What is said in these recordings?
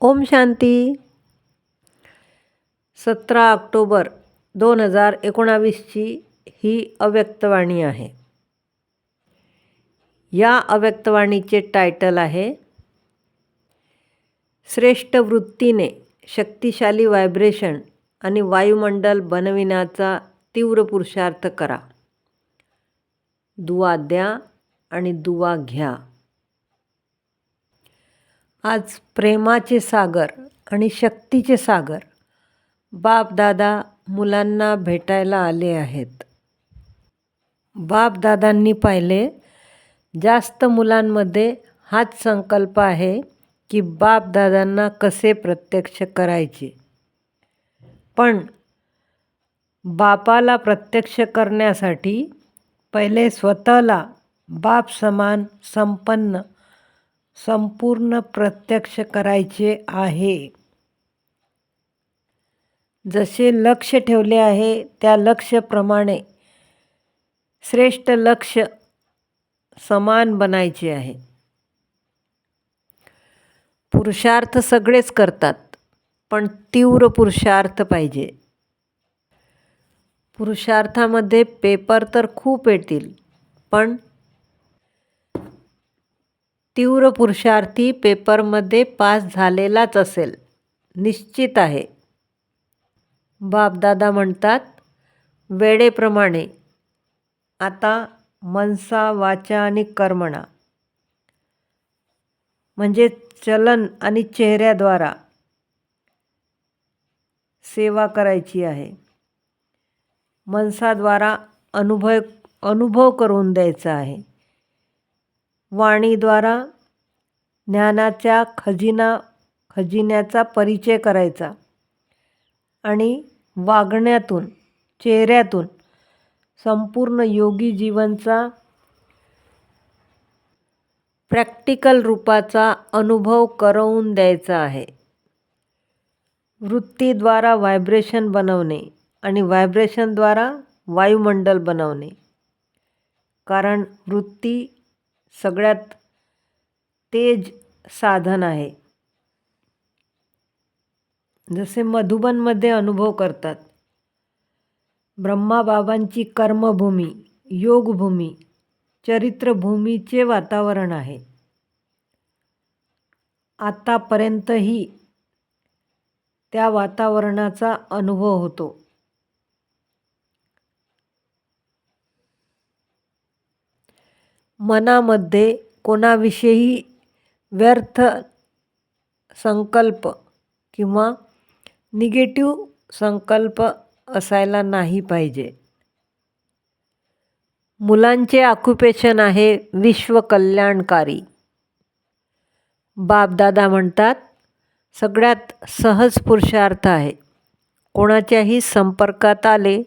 ओम शांती. सतरा ऑक्टोबर दोन हजार एकोणावीसची ही अव्यक्तवाणी आहे. या अव्यक्तवाणीचे टायटल आहे श्रेष्ठ वृत्तीने शक्तिशाली व्हायब्रेशन आणि वायुमंडल बनविण्याचा तीव्र पुरुषार्थ करा. दुवा द्या आणि दुवा घ्या. आज प्रेमाचे सागर आणि शक्तीचे सागर बाप दादा मुलांना भेटायला आले आहेत. बापदादांनी पाहिले जास्त मुलांमध्ये हाच संकल्प आहे की बापदादांना कसे प्रत्यक्ष करायचे. पण बापाला प्रत्यक्ष करण्यासाठी पहिले स्वतःला बाप समान संपन्न संपूर्ण प्रत्यक्ष करायचे आहे. जसे लक्ष ठेवले आहे त्या लक्षप्रमाणे श्रेष्ठ लक्ष समान बनायचे आहे. पुरुषार्थ सगळेच करतात पण तीव्र पुरुषार्थ पाहिजे. पुरुषार्थामध्ये पेपर तर खूप येतील पण तीव्र पुरुषार्थी पेपरमध्ये पास झालेलाच असेल. निश्चित आहे. बापदादा म्हणतात वेळेप्रमाणे. आता मनसा वाचा आणि कर्मणा. म्हणजे चलन आणि चेहऱ्याद्वारा सेवा करायची आहे. मनसाद्वारा अनुभव अनुभव करून द्यायचा आहे. वाणीद्वारा ज्ञानाच्या खजिना खजिन्याचा परिचय करायचा आणि वागण्यातून चेहऱ्यातून संपूर्ण योगी जीवनचा प्रॅक्टिकल रूपाचा अनुभव करवून द्यायचा आहे. वृत्तीद्वारा व्हायब्रेशन बनवणे आणि व्हायब्रेशनद्वारा वायुमंडल बनवणे. कारण वृत्ती सगळ्यात तेज साधन आहे. जसे मधुबनमध्ये अनुभव करतात. ब्रह्माबाबांची कर्मभूमी योगभूमी चरित्रभूमीचे वातावरण आहे. आतापर्यंतही त्या वातावरणाचा अनुभव होतो. मनामध्ये कोणाविषयी व्यर्थ संकल्प किंवा निगेटिव्ह संकल्प असायला नाही पाहिजे. मुलांचे ऑक्युपेशन आहे विश्वकल्याणकारी बापदादा म्हणतात सगळ्यात सहज पुरुषार्थ आहे. कोणाच्याही संपर्कात आले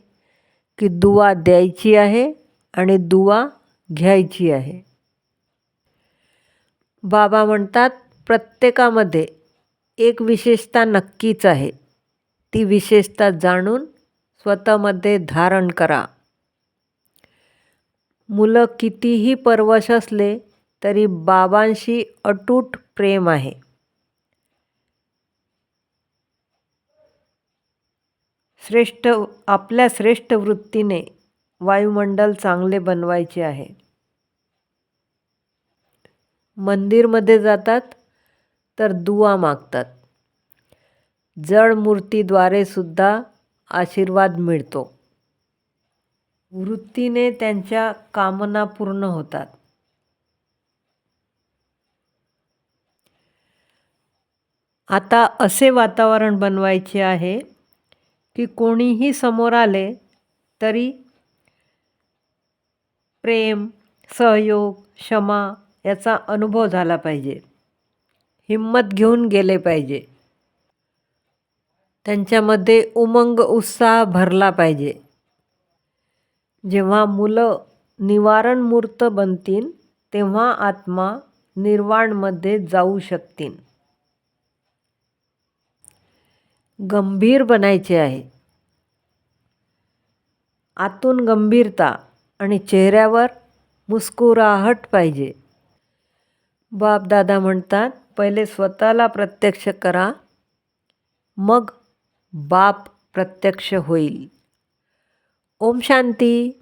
की दुवा द्यायची आहे आणि दुवा घ्यायची आहे. बाबा म्हणतात प्रत्येकामध्ये एक विशेषता नक्कीच आहे. ती विशेषता जाणून स्वतःमध्ये धारण करा. मुलं कितीही परवश असले तरी बाबांशी अटूट प्रेम आहे. श्रेष्ठ आपल्या श्रेष्ठ वृत्तीने वायुमंडल चांगले बनवायचे आहे. मंदिरमध्ये जातात तर दुवा मागतात. जड मूर्तीद्वारे सुद्धा आशीर्वाद मिळतो. वृत्तीने त्यांच्या कामना पूर्ण होतात. आता असे वातावरण बनवायचे आहे की कोणीही समोर आले तरी प्रेम सहयोग क्षमा याचा अनुभव झाला पाहिजे. हिंमत घेऊन गेले पाहिजे. त्यांच्यामध्ये उमंग उत्साह भरला पाहिजे. जेव्हा मुलं निवारण मूर्त बनतील तेव्हा आत्मा निर्वाणमध्ये जाऊ शकतील. गंभीर बनायचे आहे. आतून गंभीरता आणि चेहऱ्यावर मुस्कुराहट पाहिजे. बापदादा म्हणतात पहिले स्वतःला प्रत्यक्ष करा मग बाप प्रत्यक्ष होईल. ओम शांती.